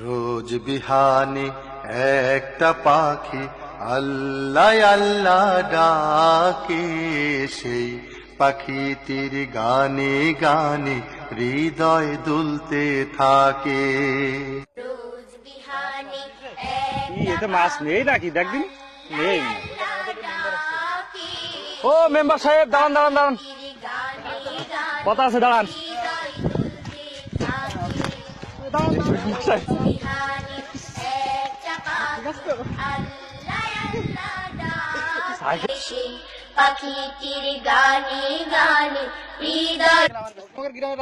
রোজ বিহানে একটা পাখি আল্লাহ আল্লাহ ডাকে সেই পাখিটির গানে গানে হৃদয় দুলতে থাকে। রোজ বিহানে কি এতে মাছ নেই নাকি? দেখদিন নেই। ও মেম্বার সাহেব দাঁড়ান দাঁড়ান দাঁড়ান। গানে গানে কথা আছে দাঁড়ান।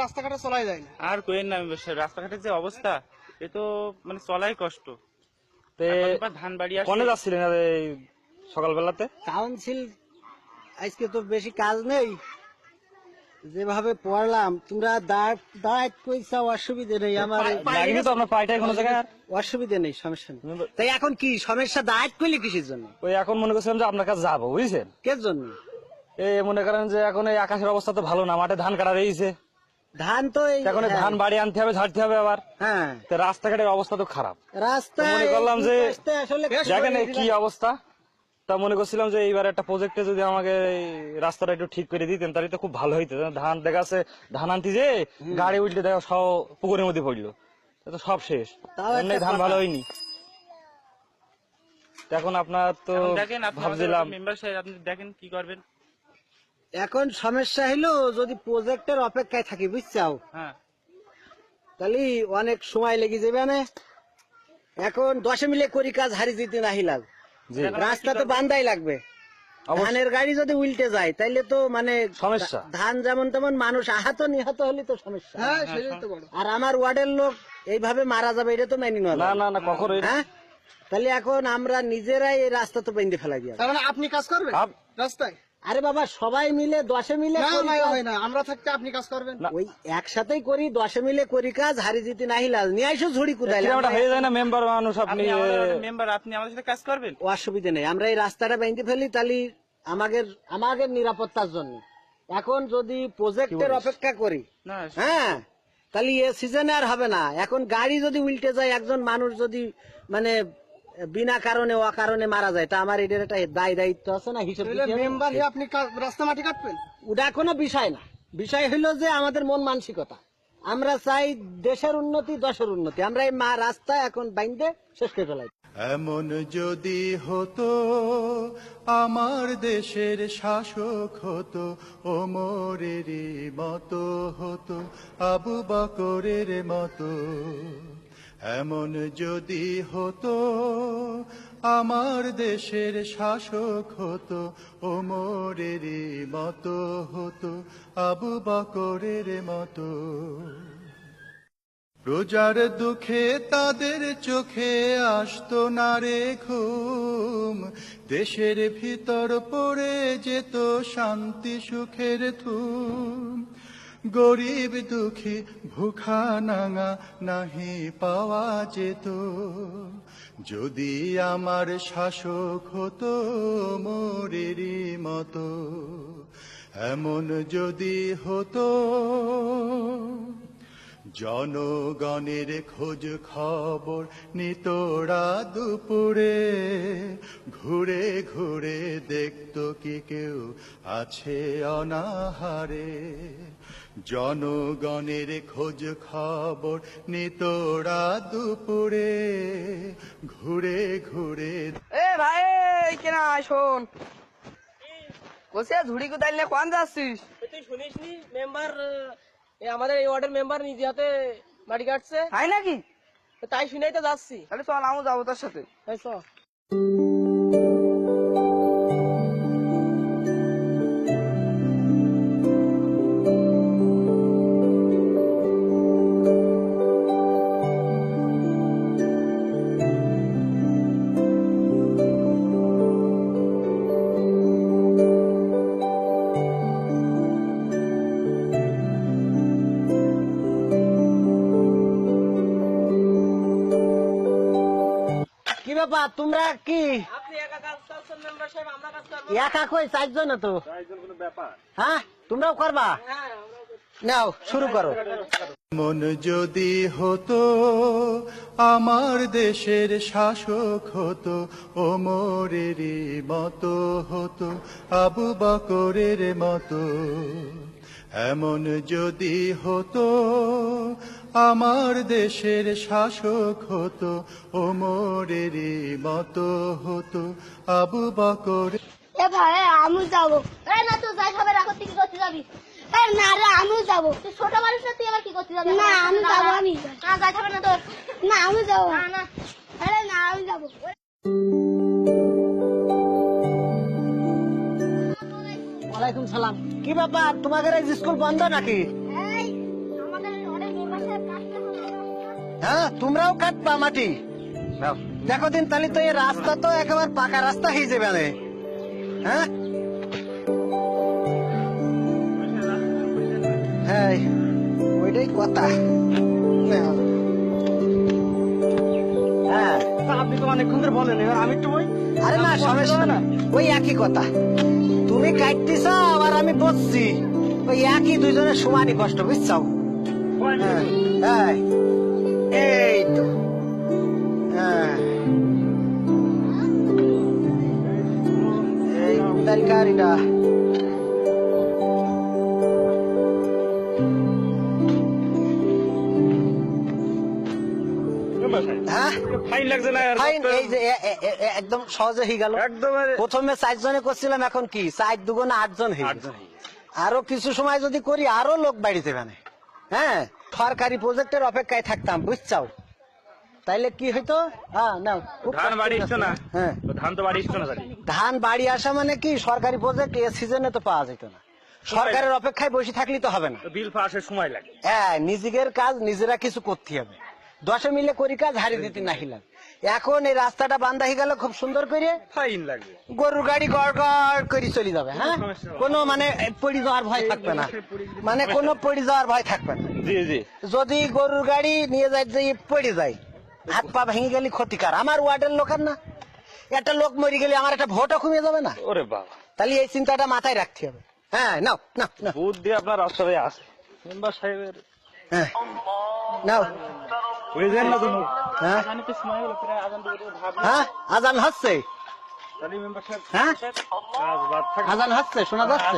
রাস্তাঘাটে চলাই যায় না। আর কোয়েন না রাস্তাঘাটের যে অবস্থা এ তো মানে চলাই কষ্ট। ধান বাড়ি। কনে যাচ্ছিলেন সকালবেলাতে? কাউন্সিল আজকে তো বেশি কাজ নেই। যেভাবে পড়লাম তোমরা দাঁড়ায় কইসা অসুবিধে নেই আমার তো আপনার পায়টায় কোনো জায়গায়? অসুবিধে নেই সমস্যা নেই। তাই এখন কি সমস্যা দাঁড়ায় কইলে কিসের জন্য? ওই এখন মনে করছিলাম যে আপনার কাছে যাব বুঝছেন? কে জন্য? এই মনে করেন যে এখন এই আকাশের অবস্থা তো ভালো না মাঠে ধান কাটা রয়েছে। ধান তো এখন ধান বাড়ি আনতে হবে ঝাড়তে হবে আবার। হ্যাঁ। তো রাস্তাঘাটের অবস্থা তো খারাপ। রাস্তা মনে করলাম যে- দেখেন কি অবস্থা। তা মনে করছিলাম যে এইবার একটা প্রজেক্টে যদি আমাকে এই রাস্তাটা একটু ঠিক করে দিতেন তাহলে তো খুব ভালো হইতো। ধান দেখা যাচ্ছে ধান আনতি যে গাড়ি উল্টে দেখা সব পুকুরের মধ্যে পড়ল। তো সব শেষ। এমনি ধান ভালো হয়নি। এখন আপনার তো দেখেন ভাবছিলাম মেম্বার সাহেব আপনি দেখেন কি করবেন। এখন সমস্যা হলো যদি প্রজেক্টের অপেক্ষায় থাকি বুঝছাও? হ্যাঁ। তাহলে অনেক সময় লেগে যাবে না এখন দশে মিলে করি কাজ হারিয়ে দিতে নাহি লাগ রাস্তা তো বান্ধাই লাগবে। ধানের গাড়ি যদি উল্টে যায় তাইলে তো মানে সমস্যা। ধান যেমন তেমন মানুষ আহত নিহত হলে তো সমস্যা। হ্যাঁ, আর আমার ওয়ার্ডের লোক এইভাবে মারা যাবে এটা তো মেনে নেওয়া না না। কখনো হ্যাঁ? তাহলে এখন আমরা নিজেরাই এই রাস্তা তো বেঁধে ফেলাই দিয়া মানে আপনি কাজ করবেন? রাস্তায়? আরে বাবা সবাই মিলে দশে মিলে না। হয় আমরা থাকতে আপনি কাজ করবেন। ওই একসাথেই করি দশে মিলে করি কাজ হারি জিতে নাহি লাল। নিয়ে আইসো ঝুড়ি কিরকমটা হয়ে যায় না মেম্বার মানুষ আপনি আপনি মেম্বার আপনি আমাদের সাথে কাজ করবেন? অসুবিধা নেই। আমরা এই রাস্তাটা বেঁধে ফেলি তাহলে আমাদের আমাদের নিরাপত্তার জন্য। এখন যদি প্রজেক্টের অপেক্ষা করি হ্যাঁ তাহলে এ সিজনে আর হবে না। এখন গাড়ি যদি উল্টে যায় একজন মানুষ যদি মানে বিনা কারণে অকারণে মারা যায়। তা আমার এটার একটা দায় দায়িত্ব আছে না হিসেব। মেম্বার হয়ে আপনি রাস্তা মাটি কাটবেন? ওটা কোনো বিষয় না। বিষয় হলো যে আমাদের মন মানসিকতা। আমরা চাই দেশের উন্নতি দশের উন্নতি। আমরা এই মা রাস্তা এখন বাইন্দে শেষ করে ফেলাই। এমন যদি হতো আমার দেশের শাসক হতো ওমরেরই মতো হতো আবু বকরের মতো। এমন যদি হতো, আমার দেশের শাসক হতো ওমরেরই মতো হতো, আবু বকরের মতো। প্রজার দুঃখে তাদের চোখে আসতো না রে ঘুম, দেশের ভিতর পড়ে যেত শান্তি সুখের থুম গরিব দুঃখী ভুখা নাঙা নাহি পাওয়া যেত। যদি আমার শাসক হতো মোরেরই মতো, এমন যদি হতো জনগণের খোঁজ খবর নিতরা দুপুরে। ঘুরে ঘুরে দেখতো কি কেউ আছে অনাহারে। জনগণের খোঁজ খবর নিতরা দুপুরে। ঘুরে ঘুরে এ ভাই কেনা শোন। বলছে ঝুড়ি কোথায় নিয়ে কোন যাচ্ছিস? তুই শুনিস নি মেম্বার আমাদের এই ওয়ার্ডের মেম্বার নিজে হাতে মাটি কাটছে। তাই নাকি? তাই শুনেই তো যাচ্ছি। তাহলে চল আমি যাব তার সাথে। তাই চল। ব্যাপার তোমরা কি? আপনি একা কই? চারজন তো। হ্যাঁ? তোমরাও করবা? হ্যাঁ। নাও শুরু করো। মন যদি হতো আমার দেশের শাসক হতো ওমরেরই মতো হতো আবু বকরের মতো। এমন যদি হতো আমার দেশের শাসক হতো ওমরেরই মতো হতো আবু বকর। এ ভাই আমি যাব। এ না তুই যাই খাবে রাখো তুই কি করতে যাবি? না রে আমিও যাব। তুই ছোট মানুষ না, তুই আবার কি করতে যাবি? না আমি যাব আমি না যাই খাবে না তোর। না আমি যাব। না না। আরে না আমি যাব। কি ব্যাপার? তোমাদের এই স্কুল বন্ধ নাকি? এই আমাদের অনেক মেম্বার সাহেব কাটতে হবে। হ্যাঁ তোমরাও কাটবা মাটি। দেখো দিন তাহলে তো এই রাস্তা তো একেবারে পাকা রাস্তা হয়ে যাবে হ্যাঁ? হ্যাঁ ওইটাই কথা। হ্যাঁ। আপনি তো অনেকক্ষণ ধরে বলেন এবার আমি একটু ওই আরে না সমস্যা না? ওই একই কথা। তুমি কাটতেছ আবার আমি বসছি ওই একই দুইজনের সমানই কষ্ট বুঝছাও হ্যাঁ, হ্যাঁ। এই তো হ্যাঁ। এই তরকারিটা হ্যাঁ? ফাইন লাগছে না ফাইন এই যে এ- এ- এ- একদম সহজে হয়ে গেল। একদম প্রথমে চারজনে করছিলাম এখন কি? চার দুগুণ আটজন হয়ে আরও কিছু সময় যদি করি আরও লোক বাড়িতে মানে হ্যাঁ? সরকারি প্রজেক্টের অপেক্ষায় থাকতাম বুঝছাও? তাইলে কি হইতো? হ্যাঁ নাও খুব ধান বাড়ি না? হ্যাঁ। ধান তো বাড়ি না ধান বাড়ি আসা মানে কি? সরকারি প্রজেক্ট এ সিজনে তো পাওয়া যেত না। সরকারের অপেক্ষায় বসে থাকলে তো হবে না। বিল পাসের সময় লাগে। হ্যাঁ নিজেদের কাজ নিজেরা কিছু করতে হবে। দশে মিলে করি কাজ হারিয়ে দিতে নাহি লাগে। এখন এই রাস্তাটা বান্ধা হয়ে গেল খুব সুন্দর করে ফাইন লাগবে। গরুর গাড়ি গড় গড় করে চলে যাবে হ্যাঁ? কোনো মানে পড়ে যাওয়ার ভয় থাকবে না। মানে কোনো পড়ে যাওয়ার ভয় থাকবে না। জি জি। যদি গরুর গাড়ি নিয়ে যায় যে পড়ে যায় হাত পা ভেঙে গেলে ক্ষতিকার। আমার ওয়ার্ডের লোকের না। একটা লোক মরে গেলে আমার একটা ভোটও কমে যাবে না। ওরে বাবা। তাহলে এই চিন্তাটা মাথায় রাখতে হবে। হ্যাঁ নাও নাও বুদ্ধি আপনার আছে। মেম্বার সাহেবের হ্যাঁ। নাও। হয়ে হ্যাঁ? আজান হ্যাঁ? আজান হচ্ছে। হ্যাঁ? কাজ বাদ থাকে। আজান হচ্ছে শোনা যাচ্ছে?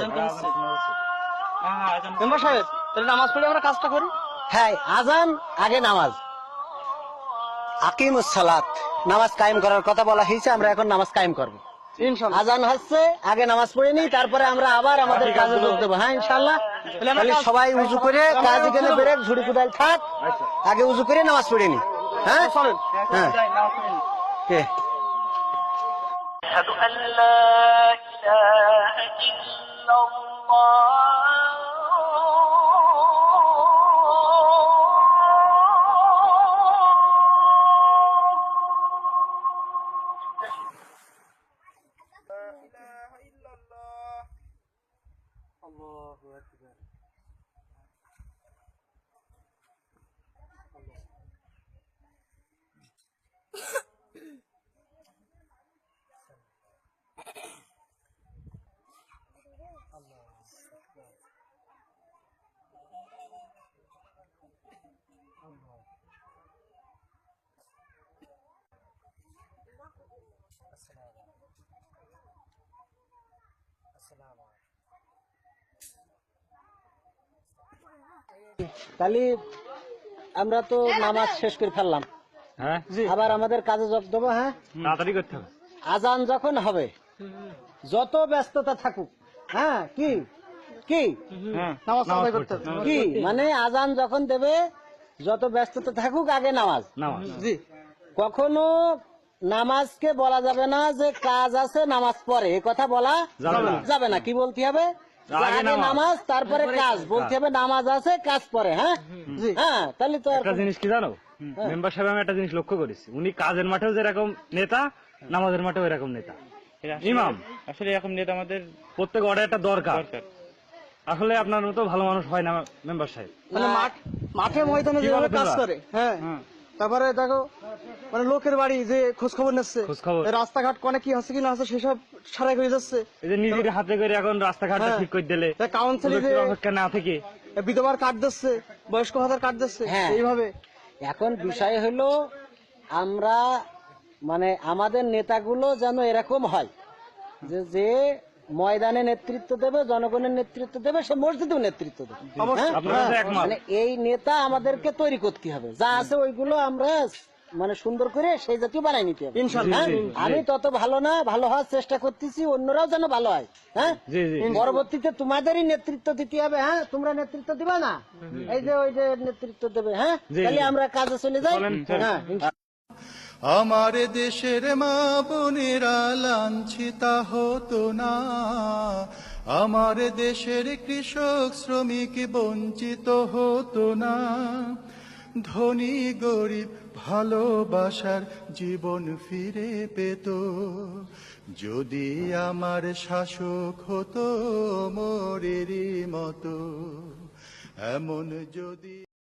মেম্বার সাহেব তাহলে নামাজ পড়ে আমরা কাজটা করি? হ্যাঁ আজান আগে নামাজ। আকিমুস সালাত নামাজ কায়েম করার কথা বলা হয়েছে আমরা এখন নামাজ কায়েম করব। আজান হচ্ছে আগে নামাজ পড়ে নি তারপরে আমরা আবার আমাদের কাজে যোগ দেবো হ্যাঁ ইনশাল্লাহ তাহলে সবাই উজু করে কাজ এখানে বেড়ে ঝুড়ি কুদাল থাক আগে উজু করে নামাজ পড়ে নি হ্যাঁ চলেন হ্যাঁ কে? أشهد أن لا إله إلا তাহলে আমরা তো নামাজ শেষ করে ফেললাম। হ্যাঁ? আবার আমাদের কাজে যোগ দেবো হ্যাঁ? তাড়াতাড়ি করতে হবে। আজান যখন হবে যত ব্যস্ততা থাকুক হ্যাঁ কি? কি? হ্যাঁ নামাজ আদায় করতে হবে। কি? মানে আজান যখন দেবে যত ব্যস্ততা থাকুক আগে নামাজ। নামাজ। জি। কখনো নামাজকে বলা যাবে না যে কাজ আছে নামাজ পরে এ কথা বলা যাবে না। কি বলতে হবে? আগে নামাজ। তারপরে কাজ। বলতে হবে নামাজ আছে কাজ পরে হ্যাঁ? হ্যাঁ তাহলে তো একটা জিনিস কি জানো? মেম্বার সাহেব আমি একটা জিনিস লক্ষ্য করেছি। উনি কাজের মাঠেও যেরকম নেতা নামাজের মাঠেও এরকম নেতা। ইমাম। আসলে এরকম নেতা আমাদের প্রত্যেক অর্ডার একটা দরকার। আসলে আপনার মতো ভালো মানুষ হয় না মেম্বার সাহেব। মানে মাঠ মাঠে ময়দানে যেভাবে কাজ? করে হ্যাঁ। তারপরে দেখো মানে লোকের বাড়ি যে খোঁজ খবর নিচ্ছে রাস্তাঘাট কোনে কি আছে কি না আছে সেসব সারাই করে যাচ্ছে এই যে নিজের হাতে করে এখন রাস্তাঘাটটা হ্যাঁ। ঠিক করে দিলে কাউন্সিলে অপেক্ষা না থেকে বিধবার কার্ড দিচ্ছে বয়স্ক ভাতার কার্ড দিচ্ছে হ্যাঁ। এইভাবে এখন বিষয় হলো আমরা মানে আমাদের নেতাগুলো যেন এরকম হয় যে যে ময়দানে নেতৃত্ব দেবে জনগণের নেতৃত্ব দেবে সে মসজিদেও নেতৃত্ব দেবে। হ্যাঁ? মানে এই নেতা আমাদেরকে তৈরি করতে হবে। যা আছে ওইগুলো আমরা মানে সুন্দর করে সেই জাতীয় বানাই নিতে হবে। হ্যাঁ? আমি তত ভালো না ভালো হওয়ার চেষ্টা করতেছি অন্যরাও যেন ভালো হয়। হ্যাঁ? পরবর্তীতে তোমাদেরই নেতৃত্ব দিতে হবে হ্যাঁ? তোমরা নেতৃত্ব দিবা না? এই যে ওই যে নেতৃত্ব দেবে হ্যাঁ? তাহলে আমরা কাজে চলে যাই। হ্যাঁ। আমার দেশের মা বোনেরা লাঞ্ছিতা হতো না। আমার দেশের কৃষক, শ্রমিক বঞ্চিত হতো না। ধনী, গরিব ভালোবাসার জীবন ফিরে পেত। যদি আমার শাসক হতো, মোরেরই মতো। এমন যদি